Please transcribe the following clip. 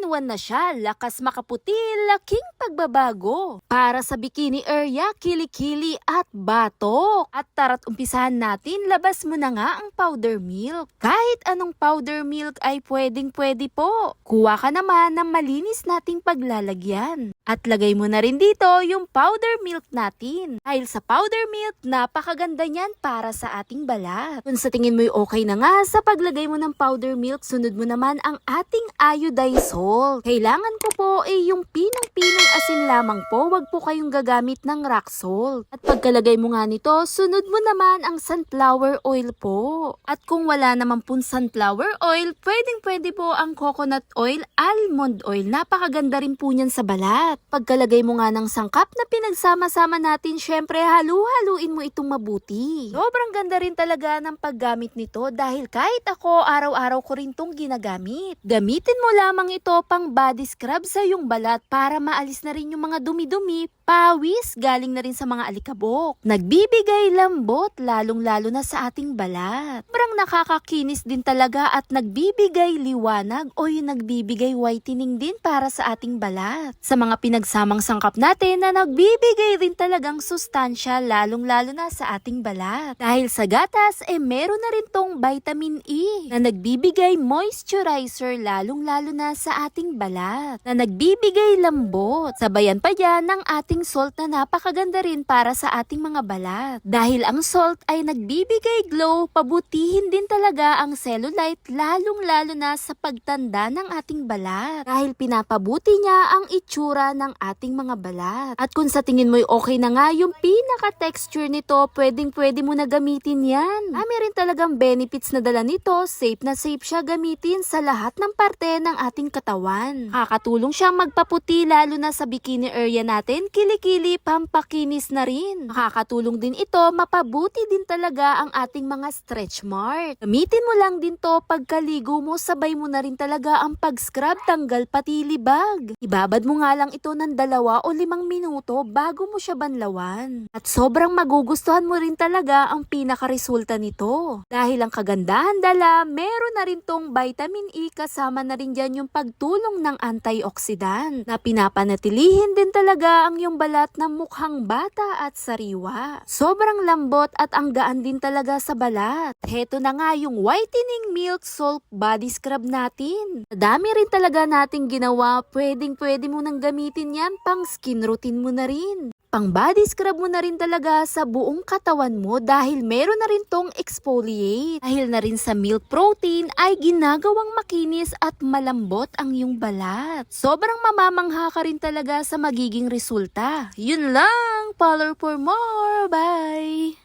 in 1 na siya. Lakas makaputi, laking pagbabago. Para sa bikini area, kilikili at batok. At tara't umpisahan natin, labas mo na nga ang powder milk. Kahit anong powder milk ay pwedeng pwede po. Kuha ka naman ng malinis nating paglalagyan. At lagay mo na rin dito yung powder milk natin. Dahil sa powder milk, napakaganda niyan para sa ating balat. Kung sa tingin mo'y okay na nga sa paglagay mo ng powder milk, sunod mo naman ang ating iodized salt. Kailangan ko po ay yung pinang-pinang asin lamang po, wag po kayong gagamit ng rock salt. At pagkalagay mo nga nito, sunod mo naman ang sunflower oil po. At kung wala naman po sunflower oil, pwedeng pwede po ang coconut oil, almond oil. Napakaganda rin po niyan sa balat. Pagkalagay mo nga ng sangkap na pinagsama-sama natin, syempre halu-haluin mo itong mabuti. Sobrang ganda rin talaga ng paggamit nito dahil kahit ako araw-araw ko rin tong ginagamit. Gamitin mo lamang ito pang body scrub sa iyong balat para maalis na rin yung mga dumi-dumi, pawis, galing na rin sa mga alikabok. Nagbibigay lambot lalong-lalo na sa ating balat. Sobrang nakakakinis din talaga at nagbibigay liwanag o yung nagbibigay whitening din para sa ating balat. Sa mga pinagsamang sangkap natin na nagbibigay rin talagang sustansya lalong-lalo na sa ating balat. Dahil sa gatas, eh meron na rin tong vitamin E na nagbibigay moisturizer lalong-lalo na sa ating balat. Na nagbibigay lambot. Sabayan pa yan ng ating salt na napakaganda rin para sa ating mga balat. Dahil ang salt ay nagbibigay glow, pabutihin din talaga ang cellulite lalong-lalo na sa pagtanda ng ating balat. Dahil pinapabuti niya ang itsura ng ating mga balat. At kung sa tingin mo'y okay na nga yung pinaka-texture nito, pwedeng pwede mo na gamitin yan. Dami rin talagang benefits na dala nito, safe na safe siya gamitin sa lahat ng parte ng ating katawan. Kakatulong siyang magpaputi lalo na sa bikini area natin, kilikili, pampakinis na rin. Makakatulong din ito, mapabuti din talaga ang ating mga stretch mark. Gamitin mo lang din to pagkaligo mo, sabay mo na rin talaga ang pag-scrub tanggal pati libag. Ibabad mo nga lang ito ng dalawa o limang minuto bago mo siya banlawan. At sobrang magugustuhan mo rin talaga ang pinakaresulta nito. Dahil ang kagandahan dala, meron na rin tong vitamin E kasama na rin dyan yung pagtulong ng antioxidant na pinapanatilihin din talaga ang yung balat na mukhang bata at sariwa. Sobrang lambot at ang gaan din talaga sa balat. Heto na nga yung whitening milk salt body scrub natin. Dami rin talaga nating ginawa, pwedeng pwede mo nang gamitin yan pang skin routine mo na rin. Pang body scrub mo na rin talaga sa buong katawan mo dahil meron na rin tong exfoliate. Dahil na rin sa milk protein ay ginagawang makinis at malambot ang iyong balat. Sobrang mamamangha ka rin talaga sa magiging resulta. Yun lang! Follow for more! Bye!